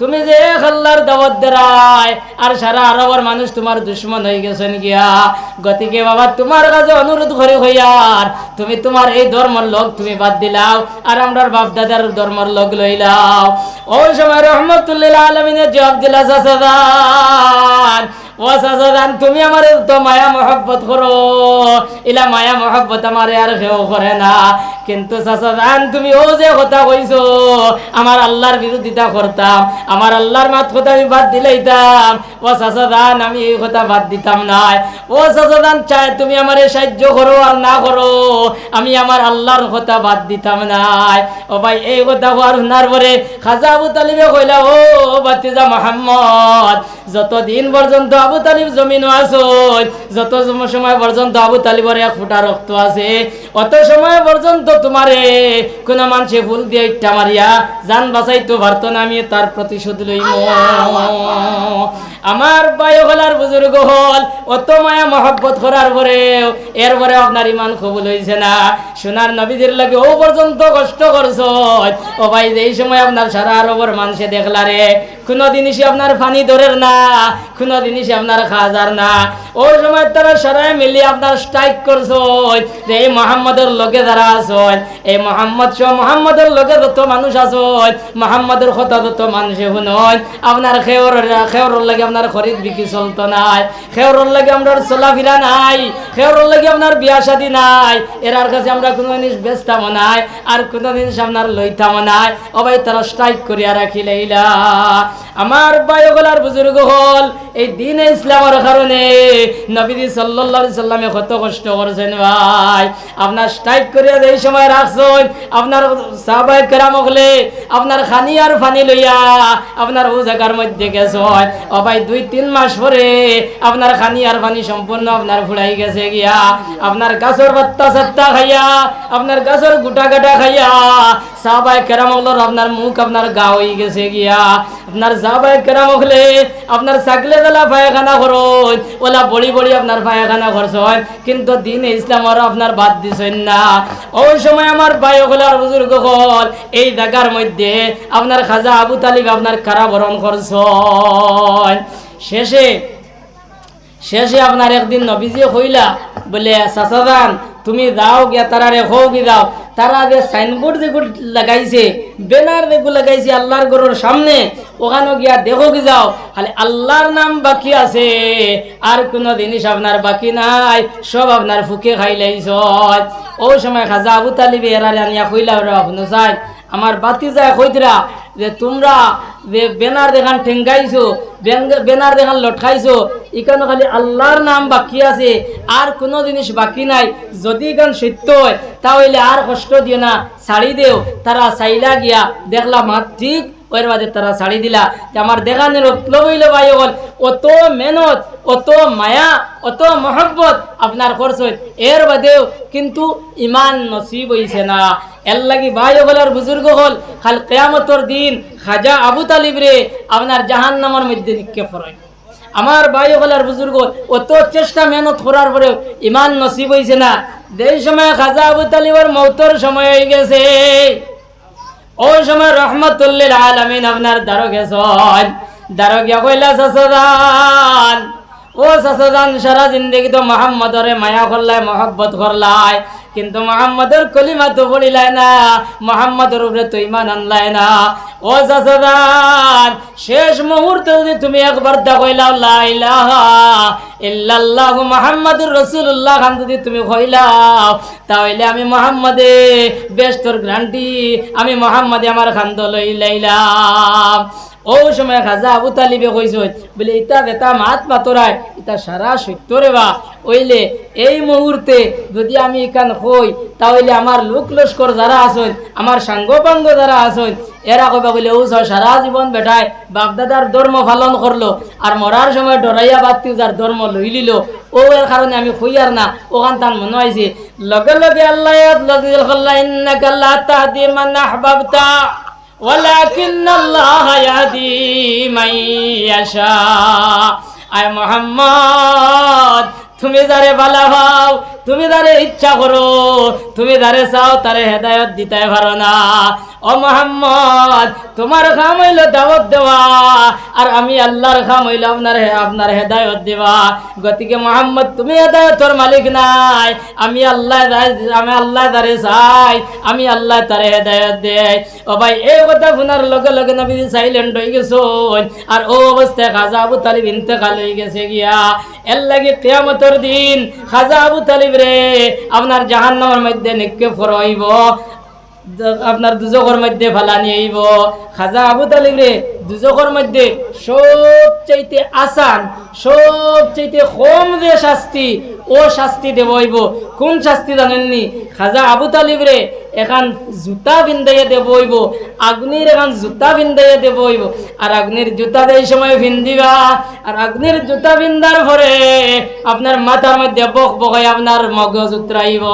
তুমি যে খাল্লার দাওয়াত দেরায়, আর সারা আরবের মানুষ তোমার দুশ্মন হয়ে গেছেন গিয়া। গতিকে বাবা, তোমার কাছে অনুরোধ করে হইয়ার তুমি তোমার এই ধর্মর লোক তুমি বাদ দিলাও, আর আমরার বাপ দাদার ধর্মর লোক লইলাও ওই সময় রহমতুল্লাহ আলমিনের জবাব দিলা ও চাচাদান তুমি আমার তো মায়া মহব্বত করো। ইলা মায়া মহব্বত আমার আর কেউ করে না। কিন্তু চাচাদান তুমি ও যে কথা কইছো, আমার আল্লাহর বিরোধিতা করতাম, আমার আল্লাহর মাত কথা আমি বাদ দিলাইতাম। ও চাচাদান আমি এই কথা বাদ দিতাম নাই। ও চাচাদান চাই তুমি আমার সাহায্য করো আর না করো, আমি আমার আল্লাহর কথা বাদ দিতাম নাই। ও ভাই, এই কথা হওয়ার হুনার পরে খাজা আবু তালিবে কইলা, ও বাতিজা মোহাম্মদ, যতদিন পর্যন্ত আবু তালিব জমিন আছো যত সময় পর্যন্ত আবু তালিবর এক ফুটা রক্ত আছে, অত সময় পর্যন্ত তোমারে কোন মানুষে ভুল দিয়ে ইট্টা মারিয়া জান বাঁচাইতো পারতো না, আমি তার প্রতিশোধ লইব। আমার বায়ুগলার বুজুর্গ হল, অত মায়া মহব্বত করার পরেও এরপরে আপনার ইমান কবুল হয়েছে না। সোনার নবীদের লাগে ও পর্যন্ত কষ্ট করছ। ও ভাই এই সময় আপনার সারা আরবর মানুষে দেখলা রে কোনো জিনিসই আপনার পানি ধরের না, কোনো জিনিসই আপনার খাজার না। ওই সময় তারা সরাই মিলিয়ে আপনার স্ট্রাইক করছ। এই মোহাম্মদের লোকে যারা আছেন এই মোহাম্মদ সহ মোহাম্মদের লোকে যত মানুষ আছেন মোহাম্মদের কথা যত মানুষে শুনন আপনার খেওর খেওর লাগে আপনার খরিদ বিক্রি চলতো নাই খেওর লাগে আপনার চলাফেরা নাই খেওর লাগে আপনার বিয়া শাদী নাই, এরার কাছে আমরা কোনো জিনিস বেচতাম নাই, আর কোনো জিনিস আপনার লইতাম নাই। ভাই, তারা স্ট্রাইক করিয়া রাখিলেইলা আমার বায়ুগলার বুজুর্গ হল, এই দিন ইসলামের কারণে নবীজি আলাইহি সাল্লামে কত কষ্ট করেছেন ভাই। আপনার স্ট্রাইক করিয়া এই সময় রাখছেন, আপনার সাহাবায়ে কেরাম হলে আপনার খানি আর ফানি লইয়া আপনার ও মধ্যে গেছেন। ও ভাই, দুই তিন মাস পরে আপনার খানি আর ফানি সম্পূর্ণ আপনার ফুড়াই গেছে গিয়া। আপনার গাছর বাত্তা সাত্তা খাইয়া, আপনার গাছর গুটা গাটা খাইয়া সাহাবায়ে কেরাম হলোর আপনার মুখ আপনার গা হয়ে গেছে গিয়া। আপনার সাহাবায়ে কেরাম হলে আপনার সাকলে বেলা পায়খানা করুন। ওলা বড়ি বড়ি আপনার পায়খানা করছেন। কিন্তু দিন ইসলাম আর আপনার বাদ দিছেন না। ওই সময় আমার বায়ুগুলার বুজুর্গ হল এই জায়গার মধ্যে আপনার খাজা আবু তালিব আপনার কারাবরণ করছেন। শেষে শেষে আপনার একদিন নবীজি হইলা বলে সাসাদান তুমি যাও গিয়া তারা রে হোক যাও তারা যে সাইনবোর্ড যেগুলো লাগাইছে ব্যানার যেগুলো লাগাইছে আল্লাহর গরুর সামনে, ওখানে গিয়া দেখো কি যাও। খালি আল্লাহর নাম বাকি আছে, আর কোনো জিনিস আপনার বাকি নাই, সব আপনার ফুকে খাইলাইছ ওই সময় খাজা আবু তালিবে এরারে আনিয়া কইলা ওরা আপনি চাই আমার বাতি যায় কইতরা যে তোমরা যে বেনার দেখান ঠেঙ্গাইছো বেন- বেনার দেখান লটকাইছো এখানে খালি আল্লাহর নাম বাকি আছে, আর কোনো জিনিস বাকি নাই। যদি এখান সত্য হয়, তাহলে আর কষ্ট দিও না, ছাড়ি দেও। তারা চাইলা গিয়া দেখলাম ঠিক ওর বাদে তারা ছাড়ি দিলা যে আমার দেখানের লবইল ভাই হল অত মেহনত অত মায়া অত মহব্বত আপনার খরচ এর বাদেও কিন্তু ইমান নসিব হইছে না। এর লাগি ভাই বুজুর্গ হল, খাল কেয়ামতর দিন খাজা আবু তালিব রে আপনার জাহান নামের মধ্যে নিক্ষেপ হয় আমার ভাই হলার বুজুর্গ অত চেষ্টা মেহনত করার পরেও ইমান নসিব হইছে না। যেই সময় খাজা আবু তালিবের মৌতর সময় হয়ে গেছে ওই সময় রহমতুল্লিল আলমিন আপনার দ্বারো গেছন দ্বারো গিয়া কইলা সাসদান ও সাসদান সারা জিন্দগি তো মোহাম্মদরে মায়া করলায়, মহব্বত করলাই কিন্তু মোহাম্মদের কলিমা তো পড়িলাই না, মোহাম্মদের উপরে তো ইমান আনলাই না। ও সাসদান শেষ মুহূর্তে যদি তুমি একবার দেখলাও লা ইলাহা ইল্লাল্লাহ মুহাম্মাদুর রাসূলুল্লাহ খান যদি তুমি কইলাও, তাহলে আমি মোহাম্মদে বেস্তর গ্রান্টি আমি মোহাম্মদে আমার খান্দ লই লাইলাম। ও সময় খাজা আবু তালিবে কইছ, বলে, ইতা বেতা মাত মাতরায়, ইতা সারা সত্য রে বা। ওইলে এই মুহূর্তে যদি আমি এখান হই, তাহলে আমার লোক লস্কর যারা আসন আমার সাঙ্গ পাঙ্গ যারা আসন এরা কইবা বলে, ও সারা জীবন বেটায় বাপদাদার ধর্ম পালন করল, আর মরার সময় ডরাইয়া বাতিও যার ধর্ম লই লিল, ও এর কারণে আমি খুইয়ার না। ওখান তান মনে হয়েছে লগে লগে আল্লাহ ইন্নাকা লা তাহদি মান আহবাবতা ولكن الله يهدي من يشاء আয় মোহাম্মদ তুমি যারে ভালো হও তুমি তারে ইচ্ছা করো তুমি তারে চাও তারে হেদায়ত দিতে পারো না ও মোহাম্মদ, তোমার খাম হইল দাওয়াত দেওয়া, আর আমি আল্লাহর কাম হইল আপনার আপনার হেদায়ত দেওয়া। গতিকে মোহাম্মদ, তুমি হেদায়তর মালিক নাই। আমি আল্লাহ আমি আল্লাহ তারে চাই। আমি আল্লাহ তারে হেদায়ত দেয় ও ভাই, এই কথা শোনার লগে লগে নবী সাইলেন্ট হয়ে গেছো আর ও অবস্থায় খাজা আবু তালিব ইন্তেকাল হয়ে গেছে গিয়া। এর লাগে কেয়ামতর দিন খাজা আবু তালিব রে, আপনার জাহান্নামের মধ্যে নিক্ষেপ করইব আপনার দুজকর মধ্যে ফালানি আইব খাজা আবু তালিব রে দুজকর মধ্যে সব চাইতে আসান সব চাইতে কম যে শাস্তি, ও শাস্তি দেব হইব। কোন শাস্তি জানেননি? খাজা আবু তালিব রে এখন জুতা বিন্দাইয়া দেব হইব, আগ্নির এখন জুতা বিন্দাইয়া দেব হইব। আর আগ্নির জুতা এই সময় ভিন্দিবা আর আগ্নির জুতা বিন্দার পরে আপনার মাথার মধ্যে বক বকাই আপনার মগজ উতরাইব।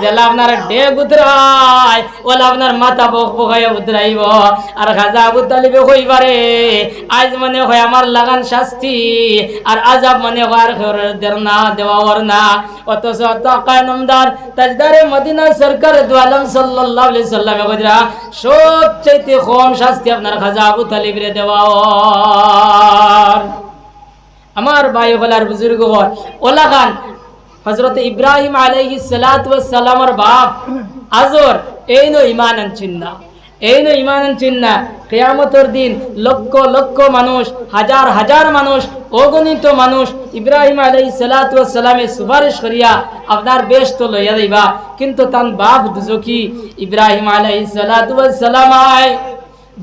জেলা আপনার ডেগ উতরাই ওলা আপনার মাথা বক বকাই উতরাইব। আর খাজা আবু তালিবে কইবারে আজ মনে হয় আমার লাগান শাস্তি, আর আজাব মনে হয় আর দেওয়া না। অথচ তাকায় নমদার তাজদারে মদিনা সরকার দুয়ালম সাল্লাল্লাহু আলাইহি সাল্লামে কইরা সবচাইতে কম শাস্তি আপনার খাজা আবু তালিবরে দেওয়া ওর আমার ভাই বলার বুজুর্গ হল ওলা খান হজরত ইব্রাহিম আলাইহি সালাতু সালামর বাপ, আজর, এই নো ইমান আনছেন না, এই নো ইমান আনছেন না কেয়ামতর দিন লক্ষ লক্ষ মানুষ, হাজার হাজার মানুষ, অগণিত মানুষ ইব্রাহিম আলাই সালাতু সালামে সুপারিশ করিয়া আপনার বেশ তো লইয়া দিবা কিন্তু তান বাপ দুজকি ইব্রাহিম আলাই সালাতু সালামায়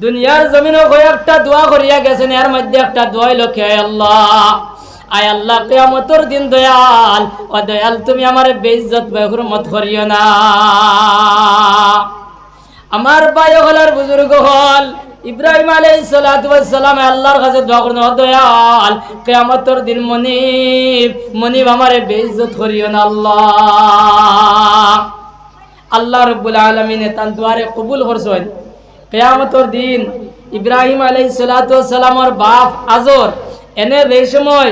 দুনিয়ার জমিনে একটা দোয়া করিয়া গেছেন, এর মধ্যে একটা দোয়াই লক্ষ্য আল্লাহ? আয় আল্লাহ, কেয়ামতর দিন দয়াল, ও দয়াল, তুমি আমার বেইজ্জত বেহুরমত করিও না। আমার ভাই হলার বুজুর্গ হল ইব্রাহিম ওয়াস সালাম আল্লাহর কাছে দোয়া করুন দয়াল, কিয়ামতের দিন মনিব মনিব আমারে বেইজ্জত করিও না আল্লাহ। আল্লাহ রব্বুল আলামিন তান দুয়ারে কবুল করছেন। কিয়ামতের দিন ইব্রাহিম আলাইহিস সালাতু ওয়াস সালামর বাপ আজর, এনে এই সময়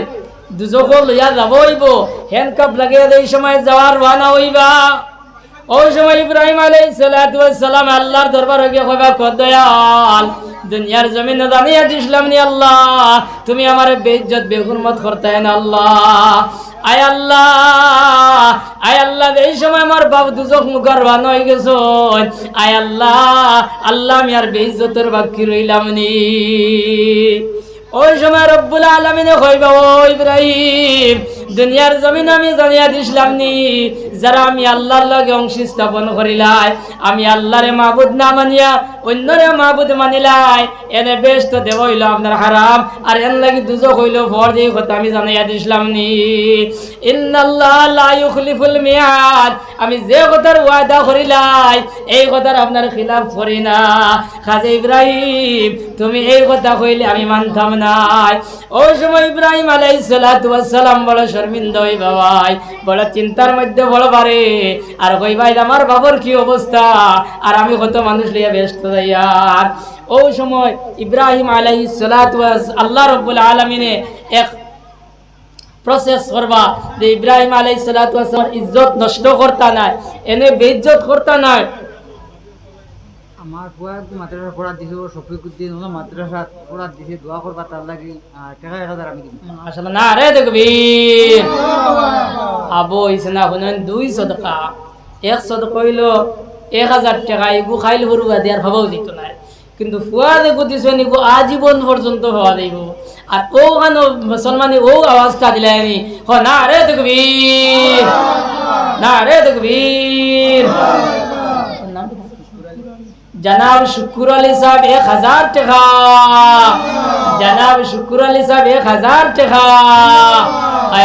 দুজক লইয়া যাব হইব হ্যান্ডকাপ লাগিয়ে এই সময় যাওয়ার রানা হইবা। ওই সময় ইব্রাহিম ওয়াস সালাম, আল্লাহর দরবার গিয়ে কইবা কদয়াল দুনিয়ার জমিনে জানিয়ে দিছিলাম নি আল্লাহ, তুমি আমার বেইজ্জত, বেহুরমত করতে না আল্লাহ। আয় আল্লাহ আয় আল্লাহ, এই সময় আমার বাপ দুজক মুখার বান হয়ে গেছ। আয় আল্লাহ আল্লাহ, আমি আর বেইজ্জতের বাকি রইলাম নি। ওই সময় রব্বুল আলমিনে কইবা ও ইব্রাহিম দুনিয়ার জমিন আমি জানিয়া দিছিলাম নি। যারা আমি আল্লাহর লগে অংশ স্থাপন করিলাই, আমি আল্লাহরে মাহবুদ না মানিয়া অন্যরে মাহবুদ মানিলাই, এনে বেশ তো দেব হইল আপনার হারাম, আর এন লাগি দুজো হইল ভর যে কথা আমি জানাইয়া দিছিলাম নি। ইন্নাল্লাহ লা ইউখলিফুল মিয়াদ, আমি যে কথার ওয়াদা করিলাই, এই কথার আপনার খিলাফ করি না। খাজে ইব্রাহিম, তুমি এই কথা কইলে আমি মানতাম নাই। ওই সময় ইব্রাহিম আলাইহিস সালাতু ওয়াস সালাম বড় আমার বাবার কি অবস্থা? আর আমি কত মানুষ ব্যস্ত ওই সময় ইব্রাহিম সালাতু আল্লাহ রাব্বুল আলামিনে এক প্রসেস করবা যে ইব্রাহিম আলাইহিস সালাতু ইজ্জত নষ্ট করতা নাই, এনে বেইজ্জত করতা নাই। আমার ফুয়া একটু মাদ্রাসা পড়া দিছে ও শফিকুদ্দিন ওনা মাদ্রাসা পড়া দিছে দোয়া করবা তার লাগি আর টাকা এক হাজার আমি দিম। আসলে না রে দেখবি আবো হইছে না শুনেন, দুই সদকা এক সদকা হইল এক হাজার টাকা এগু খাইল হরুয়া দেওয়ার ভাবাও দিত না কিন্তু ফুয়া দেখো দিছে নিগো আজীবন পর্যন্ত হওয়া দেব আর ও খান মুসলমানি ও আওয়াজটা দিলাইনি হ না রে দেখবি না রে দেখবি জনাব শুকুর আলী সাহেব এক হাজার টাকা। জনাব শুকুর আলী সাহেব এক হাজার টাকা।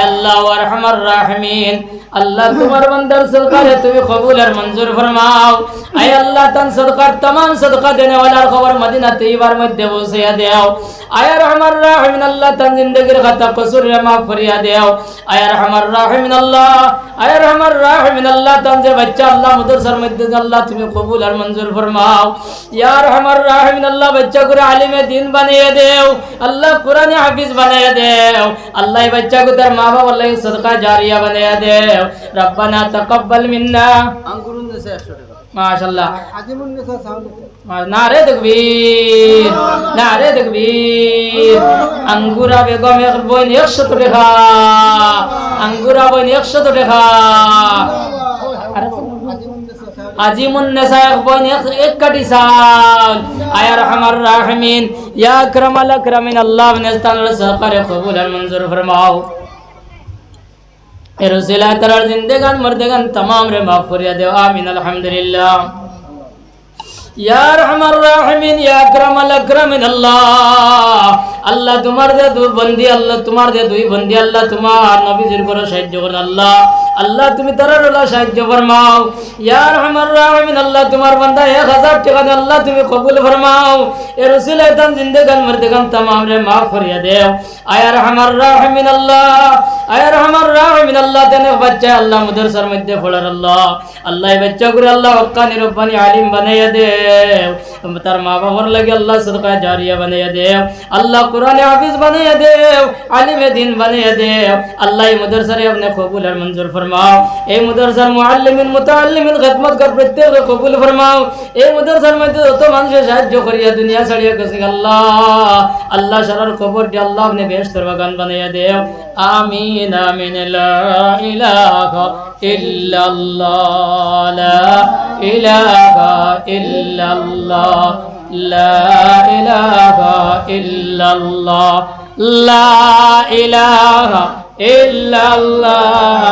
আল্লাহ রহমান রাহমিন। আল্লাহ তোমার বান্দার সরকারে তুমি কবুল আর মঞ্জুর ফরমাও আয় আল্লাহ তান সরকার तमाम সদকা দেনে ওয়ালার খবর মদিনা তৈবার মধ্যে পৌঁছাইয়া দেও আয় রহমান রাহিমিন আল্লাহ তান জিন্দগির খাতা কসুর মাফ করিয়া দেও আয় রহমান রাহিমিন আল্লাহ আয় রহমান রাহিমিন আল্লাহ তান যে বাচ্চা আল্লাহ মাদ্রাসার মধ্যে আল্লাহ তুমি কবুল আর মঞ্জুর ফরমাও ইয়া রহমান রাহিমিন আল্লাহ বাচ্চা করে আলিমে দিন বানিয়ে দেও আল্লাহ কোরআনে হাফিজ বানিয়ে দেও আল্লাহ এই বাচ্চা को তার মা বাবার লাগি সদকা জারিয়া বানিয়ে দেও রব্বানা তাকাব্বাল মিন্না। টাকা মাশাআল্লাহ। আজিমুন নারে তকবীর নারে তকবীর। আঙ্গুরা বেগম এক বইন একশত টাকা। আঙ্গুরা বইন একশত টাকা। আজিমুন নেসা এক বইন এক কাটি সাল আয়া রাহিমিন। ইয়া আকরামাল আকরামিন আল্লাহ নেস্তান সহকারে কবুল মঞ্জুর ফরমাও। রসিলা তার জিন্দেগান, মর্দেগান তাম রে মাফ করিয়া দেও, আমিন, আলহামদুলিল্লাহ। ইয়া রহমান রাহমিন, ইয়া আকরাম আল আকরামিন আল্লাহ আল্লাহ তোমার যে দুই বন্দি, আল্লাহ তোমার যে দুই বন্দি, আল্লাহ তোমার নবীজির করে সাহায্য করেন আল্লাহ আল্লাহ তুমি তারার আল্লাহ সাহায্য ফরমাও। ইয়ার আমার রাহমিন, আল্লাহ তোমার বান্দা এক হাজার টাকা আল্লাহ তুমি কবুল ফরমাও। এ রসুল একদম জিন্দেগান মর্দেগান তামাম রে মাফ করিয়া দেও। আয়ার আমার রাহমিন, আল্লাহ আয়ার আমার রাহমিন, আল্লাহ তেনে বাচ্চা আল্লাহ মুদরসার মধ্যে ফলার আল্লাহ। আল্লাহ বাচ্চা করে আল্লাহ হক্কানি রব্বানি আলিম বানাইয়া দেও। তার মা বাবার লাগে আল্লাহ সদকা জারিয়া বানাইয়া দেও। আল্লাহ কোরআনে হাফিজ বানাইয়া দেও আলিমে দিন বানাইয়া দেও আল্লাহ এই মাদ্রাসারে আপনি কবুল আর মঞ্জুর ফরমাও এই মাদ্রাসার মুআল্লিমিন মুতাআল্লিমিন খিদমত কর প্রত্যেক কবুল ফরমাও এই মাদ্রাসার মধ্যে যত মানুষের সাহায্য করিয়া দুনিয়া ছাড়িয়া গেছে আল্লাহ আল্লাহ সারার খবর দিয়ে আল্লাহ আপনি বেহেশতের বাগান বানাইয়া দেও আমিন আমিন লা ইলাহা ইল্লাল্লাহ লা ইলাহা ইল্লাল্লাহ লা ইলাহা ইল্লাল্লাহ লা ইলাহা ইল্লাল্লাহ।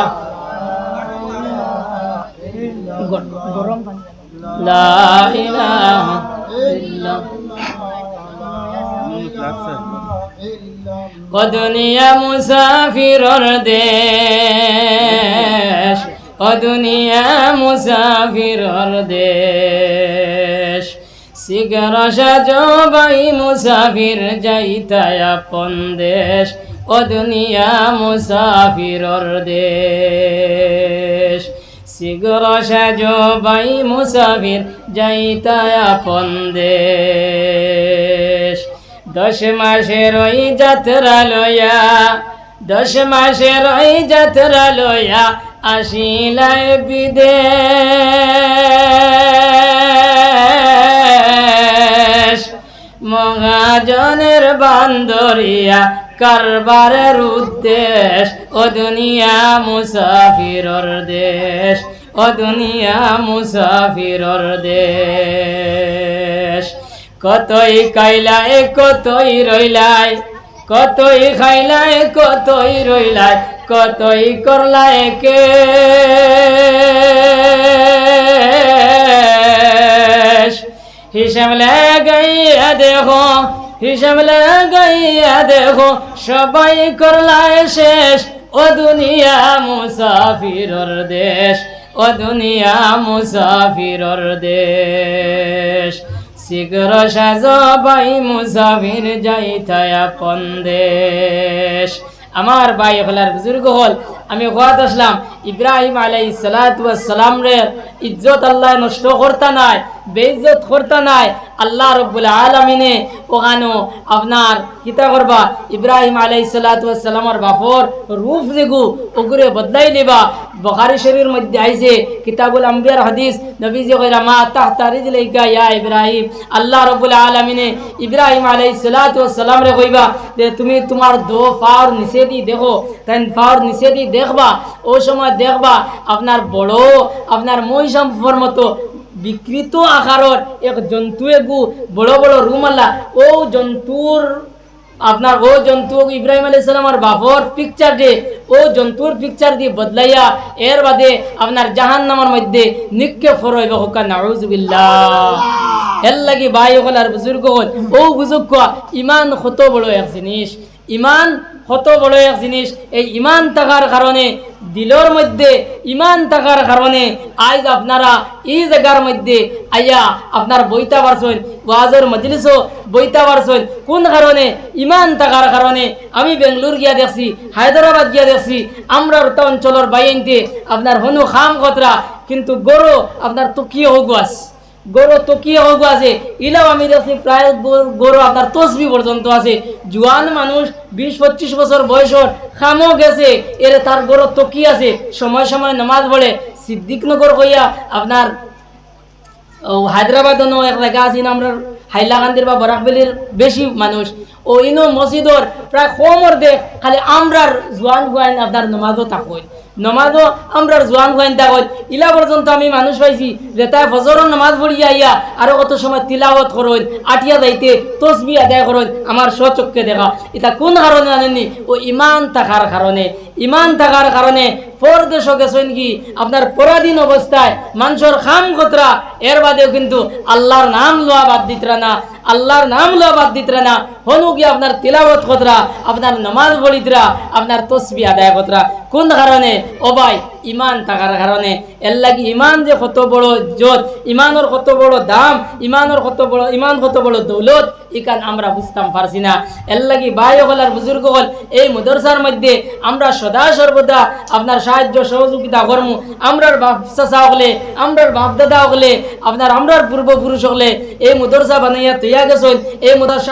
লা ইলাহা ইল্লাল্লাহ। দুনিয়া মুসাফিরর দেশ ও দুনিয়া মুসাফিরর দেশ। শিগর সাজবাই মুসাফির যাইতায় আপন দেশ, ও দুনিয়া মুসাফিরর দেশ। শিগর সাজবাই মুসাফির যাইতায় আপন দেশ। দশ মাসের ওই যাত্রা লয়া দশ মাসের ওই যাত্রা লয়া আসিলাই বিদেশ। মহাজনের বান্দরিয়া, কারবারের উদ্দেশ, ও দুনিয়া মুসাফিরর দেশ, ও দুনিয়া মুসাফিরর দেশ। কতই খাইলাই কতই রইলাই কতই খাইলাই কতই রইলাই কতই করলাই কে? হিসাব লাগাইয়া দেখো। হিসাব লাগাইয়া দেখো। সবাই করলাই শেষ। ও দুনিয়া মুসাফিরর দেশ। ও দুনিয়া মুসাফিরর দেশ। শীঘ্র সাজবাই মুসাফির যাইতায় আপন দেশ। আমার ভাই হলার বুজুর্গ হল, আমি হওয়াত আসলাম। ইব্রাহিম আলাই সালাম রে, ইজ্জত আল্লাহ নষ্ট করতা নাই। বেইজ্জত করতা নাই। আল্লাহ রব্বুল আলমিনে ওখানো আপনার কিতা করবা? ইব্রাহিম আলাই সালাতামর বাপর রূপ যেগু ওগুরে বদলাই নিবা। বখারি শরীর মধ্যে আইছে, কিতাবুল আম্বিয়ার হাদিস, নবীজি কইরা, মা তাহতারিদ লাইকা ইয়া ইব্রাহিম? আল্লাহ রব্বুল আলমিনে ইব্রাহিম আলাই সালাতাম রে কইবা, যে তুমি তোমার দো ফাওর নিচে দি দেখো তাই ফাওর নিচে দি দেখবা, ও সময় দেখবা, আপনার বড়, আপনার মহিষাম্পর মতো বিকৃত আকারর এক জন্তু এগু বড় বড় রুম আল্লাহ ও জন্তুর আপনার ও জন্তু ইব্রাহিম আলী সালামার বাপর পিকচার দিয়ে ও জন্তুর পিকচার দিয়ে বদলাইয়া এর বাদে আপনার জাহান নামার মধ্যে নিক্ষে ফরইব হোকা নাউজুবিল্লাহ এর লাগি ভাই হল আর বুজুর্গ হল। ও বুজুর্গ ইমান কত বড় এক জিনিস ইমান কত বড় এক জিনিস, এই ইমান থাকার কারণে, দিলর মধ্যে ইমান থাকার কারণে আজ আপনারা এই জায়গার মধ্যে আইয়া আপনার বইতা পারছেন ওয়াজের মজলিসও বইতা পারছেন কোন কারণে? ইমান থাকার কারণে। আমি বেঙ্গলোর গিয়া দেখছি, হায়দ্রাবাদ গিয়া দেখছি আমরা অঞ্চলের বাইনতে আপনার হনু খাম কতরা, কিন্তু গরু আপনার তুকিয়ে হোক আছে গরু তকিয়ে হোক আছে? ইলাও আমি দেখছি প্রায় গরু- আপনার তসবি পর্যন্ত আছে। জোয়ান মানুষ বিশ পঁচিশ বছর বয়সর খামও গেছে। এর তার গরু তকি আছে? সময় সময় নামাজ পড়ে। সিদ্দিকনগর হইয়া আপনার, ও হায়দ্রাবাদও এক জায়গা আছে আমরা হাইলাকান্দির বা বরাকবেলির বেশি মানুষ। ও ইনো মসজিদর প্রায় কমর দেখ, খালি আমরার জোয়ান জোয়ান আপনার নমাজও থাকুন নমাজও আমরা জোয়ান জোয়ান দেখ ইলা পর্যন্ত আমি মানুষ পাইছি যে তাই ফজরের নমাজ পড়িয়া আইয়া আরও কত সময় তিলাওয়াত করেন আটিয়া যাইতে তসবি আদায় করেন আমার স্বচক্ষে দেখা। এটা কোন কারণে জানেননি ও ইমান থাকার কারণে ইমান থাকার কারণে পরদেশ গেছেন কি? আপনার পরাধীন অবস্থায় মানুষের খাম কতরা এর বাদেও কিন্তু আল্লাহর নাম লোয়া বাদ দিতরা না, আল্লাহর নাম লোয়া বাদ দিতরা না, হনু কি আপনার তিলাবত কতরা আপনার নমাজ বলিতরা আপনার তসবি আদায় কতরা কোন কারণে? ভাই ইমান থাকার কারণে এর লাগি ইমান যে কত বড় জোত ইমানের কত বড় দাম ইমানের কত বড়, ইমান কত বড় দৌলত ইকান আমরা বুঝতাম পারছি না। এর লাগি ভাই হল আর বুজুর্গ হল এই মদরসার মধ্যে আমরা সদা সর্বদা আপনার সাহায্য, সহযোগিতা কর্ম আমরার বাপ চাচা হলে আমরার বাপ দাদা হলে আপনার আমরার পূর্বপুরুষ হলে এই মদরসা বানাইয়া তৈয়া গেছেন এই মদরসা